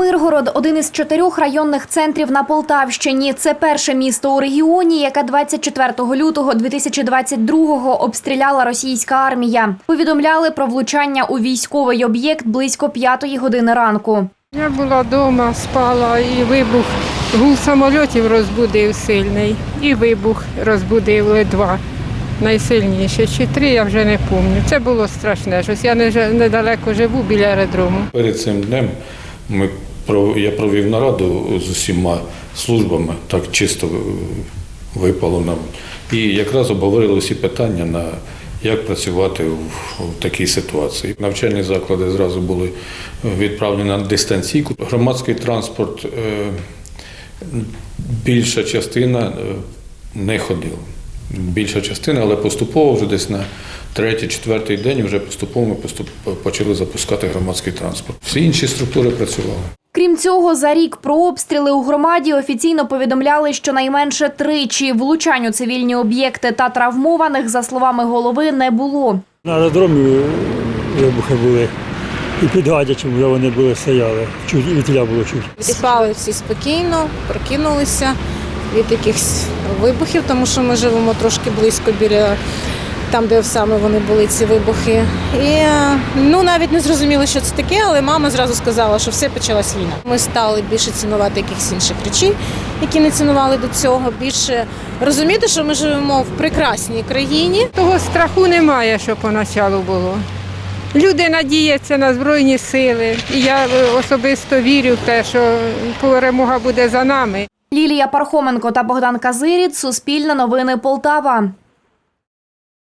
Миргород один із чотирьох районних центрів на Полтавщині. Це перше місто у регіоні, яке 24 лютого 2022-го обстріляла російська армія. Повідомляли про влучання у військовий об'єкт близько п'ятої години ранку. Я була вдома, спала і вибух. Гул самольотів розбудив сильний. І вибух розбудив ледва. Найсильніше. Чи три, я вже не пам'ятаю. Це було страшне. Щось я не, недалеко живу біля аеродрому. Перед цим днем ми я провів нараду з усіма службами, так чисто випало нам. І якраз обговорили всі питання на як працювати в, в такій ситуації. Навчальні заклади зразу були відправлені на дистанційку. Громадський транспорт, е, більша частина е, не ходила. Більша частина, але поступово вже десь на третій, четвертий день вже поступово ми поступ... почали запускати громадський транспорт. Всі інші структури працювали. Крім цього, за рік про обстріли у громаді офіційно повідомляли, що найменше тричі влучань у цивільні об'єкти та травмованих, за словами голови, не було. На аеродромі вибухи були. І під Гадячем вже вони були стояли. Чуть, і тіля було чуть. Спали всі спокійно, прокинулися від якихось вибухів, тому що ми живемо трошки близько біля там, де саме вони були ці вибухи. І е, ну навіть не зрозуміли, що це таке, але мама зразу сказала, що все почалась війна. Ми стали більше цінувати якихось інших речей, які не цінували до цього. Більше розуміти, що ми живемо в прекрасній країні. Того страху немає, що поначалу було. Люди надіються на Збройні сили. І я е, особисто вірю в те, що перемога буде за нами. Лілія Пархоменко та Богдан Казиріт. Суспільне новини Полтава.